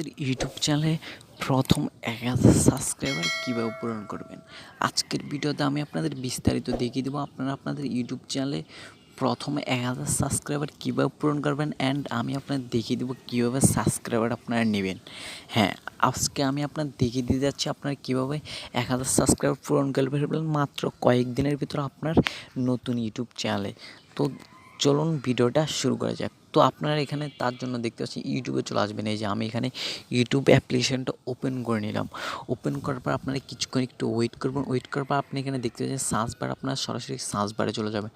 আপনাদের ইউটিউব চ্যানেলে প্রথম এক হাজার সাবস্ক্রাইবার কীভাবে পূরণ করবেন? আজকের ভিডিওতে আমি আপনাদের বিস্তারিত দেখিয়ে দেবো আপনারা আপনাদের ইউটিউব চ্যানেলে প্রথমে এক হাজার সাবস্ক্রাইবার কীভাবে পূরণ করবেন অ্যান্ড আমি আপনাদের দেখিয়ে দেবো কীভাবে সাবস্ক্রাইবার আপনারা নেবেন। হ্যাঁ আজকে আমি আপনার দেখিয়ে দিতে যাচ্ছি আপনারা কীভাবে এক হাজার সাবস্ক্রাইবার পূরণ করবেন মাত্র কয়েকদিনের ভিতর আপনার নতুন ইউটিউব চ্যানেলে তো চলুন ভিডিওটা শুরু করা যাক। তো আপনারা এখানে তার জন্য দেখতে পাচ্ছি ইউটিউবে চলে আসবেন। এই যে আমি এখানে ইউটিউব অ্যাপ্লিকেশনটা ওপেন করে নিলাম। ওপেন করার পর আপনারা কিছুক্ষণ একটু ওয়েট করবেন। ওয়েট করার পর আপনি এখানে দেখতে পাচ্ছেন সার্চ বার আপনার সরাসরি সার্চ বারে চলে যাবেন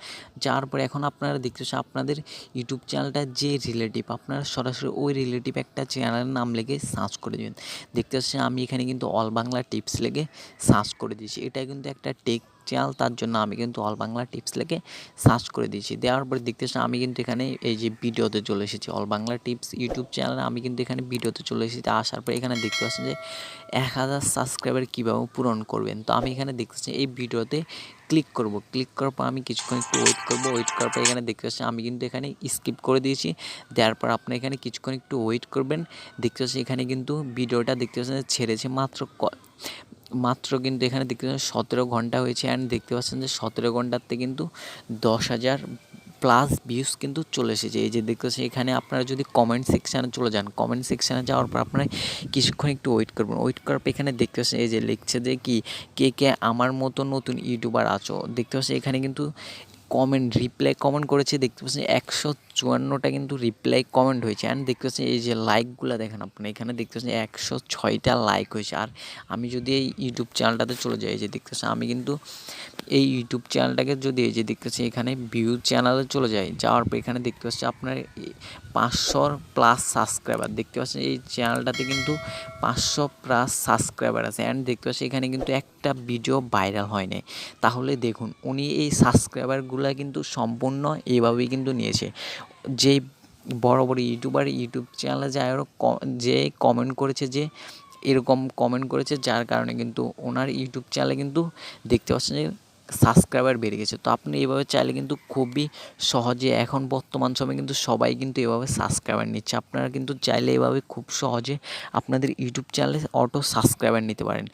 যার পরে এখন আপনারা দেখতে পাচ্ছেন, আপনাদের ইউটিউব চ্যানেলটা যে রিলেটিভ আপনারা সরাসরি ওই রিলেটিভ একটা চ্যানেলের নাম লেগে সার্চ করে দেবেন। দেখতে পাচ্ছেন, আমি এখানে কিন্তু অল বাংলা টিপস লেগে সার্চ করে দিয়েছি। এটা কিন্তু একটা টেক চ্যানেল তার জন্য আমি কিন্তু অল বাংলা টিপস লেগে সার্চ করে দিয়েছি। দেওয়ার পরে দেখতে পাচ্ছেন আমি কিন্তু এখানে এই যে ভিডিওতে চলে এসেছি। অল বাংলা টিপস ইউটিউব চ্যানেলে আমি কিন্তু এখানে ভিডিওতে চলে এসেছি। আসার পরে এখানে দেখতে পাচ্ছেন যে এক হাজার সাবস্ক্রাইবার কীভাবে পূরণ করবেন। তো আমি এখানে দেখতে পাচ্ছি এই ভিডিওতে ক্লিক করব। ক্লিক করার পর আমি কিছুক্ষণ একটু ওয়েট করব। ওয়েট করার পর এখানে দেখতে পাচ্ছি আমি কিন্তু এখানে স্কিপ করে দিয়েছি। দেওয়ার পর আপনি এখানে কিছুক্ষণ একটু ওয়েট করবেন। দেখতে পাচ্ছি এখানে কিন্তু ভিডিওটা দেখতে পাচ্ছেন ছেড়েছে মাত্র মাত্র কিন্তু এখানে দেখতে পাচ্ছেন সতেরো ঘণ্টা হয়েছে অ্যান্ড দেখতে পাচ্ছেন যে সতেরো ঘন্টাতে কিন্তু দশ হাজার প্লাস ভিউস কিন্তু চলে এসেছে। এই যে দেখতে পাচ্ছেন, এখানে আপনারা যদি কমেন্ট সেকশানে চলে যান কমেন্ট সেকশানে যাওয়ার পর আপনারা কিছুক্ষণ একটু ওয়েট করবেন। ওয়েট করার পর এখানে দেখতে পাচ্ছেন, এই যে লিখছে যে কি, কে কে আমার মতো নতুন ইউটিউবার আছো? দেখতে পাচ্ছেন, এখানে কিন্তু কমেন্ট রিপ্লাই কমেন্ট করেছে, দেখতে পাচ্ছেন একশো চুয়ান্নটা কিন্তু রিপ্লাই কমেন্ট হয়েছে। অ্যান্ড দেখতে পাচ্ছেন এই যে লাইকগুলো দেখেন আপনি, এখানে দেখতে পাচ্ছেন একশো ছয়টা লাইক হয়েছে। আর আমি যদি এই ইউটিউব চ্যানেলটাতে চলে যাই যে দেখতে পাচ্ছেন আমি কিন্তু এই ইউটিউব চ্যানেলটাকে যদি এই যে দেখতে পাচ্ছি এখানে ভিউ চ্যানেলে চলে যাই, যাওয়ার পর এখানে দেখতে পাচ্ছি আপনার পাঁচশোর প্লাস সাবস্ক্রাইবার দেখতে পাচ্ছেন এই চ্যানেলটাতে কিন্তু পাঁচশো প্লাস সাবস্ক্রাইবার আছে। অ্যান্ড দেখতে পাচ্ছি এখানে কিন্তু একটা ভিডিও ভাইরাল হয় নাই তাহলে দেখুন, উনি এই সাবস্ক্রাইবারগুলো কিন্তু সম্পূর্ণ এইভাবেই কিন্তু নিয়েছে। যেই বড় বড় ইউটিউবার ইউটিউব চ্যানেলে আরও যে কমেন্ট করেছে যে এরকম কমেন্ট করেছে, যার কারণে কিন্তু ওনার ইউটিউব চ্যানেলে কিন্তু দেখতে পাচ্ছেন যে সাবস্ক্রাইবার বেড়ে গেছে। তো আপনি এভাবে চাইলে কিন্তু খুবই সহজে এখন বর্তমান সময়ে কিন্তু সবাই কিন্তু এভাবে সাবস্ক্রাইবার নিচ্ছে। আপনারা কিন্তু চাইলে এভাবে খুব সহজে আপনাদের ইউটিউব চ্যানেলে অটো সাবস্ক্রাইবার নিতে পারেন।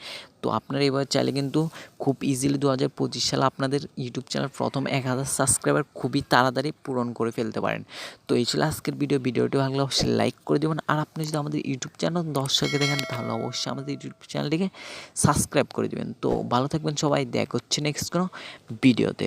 তো আপনারা এবার চাইলে কিন্তু খুব ইজিলি দু হাজার পঁচিশ সালে আপনাদের ইউটিউব চ্যানেল প্রথম এক হাজার সাবস্ক্রাইবার খুবই তাড়াতাড়ি পূরণ করে ফেলতে পারেন। তো এই ছিল আজকের ভিডিও ভিডিওটি ভালো অবশ্যই লাইক করে দেবেন। আর আপনি যদি আমাদের ইউটিউব চ্যানেল দর্শকে দেখেন, তাহলে অবশ্যই আমাদের ইউটিউব চ্যানেলটিকে সাবস্ক্রাইব করে দেবেন। তো ভালো থাকবেন সবাই। দেখ হচ্ছে নেক্সট কোনো ভিডিওতে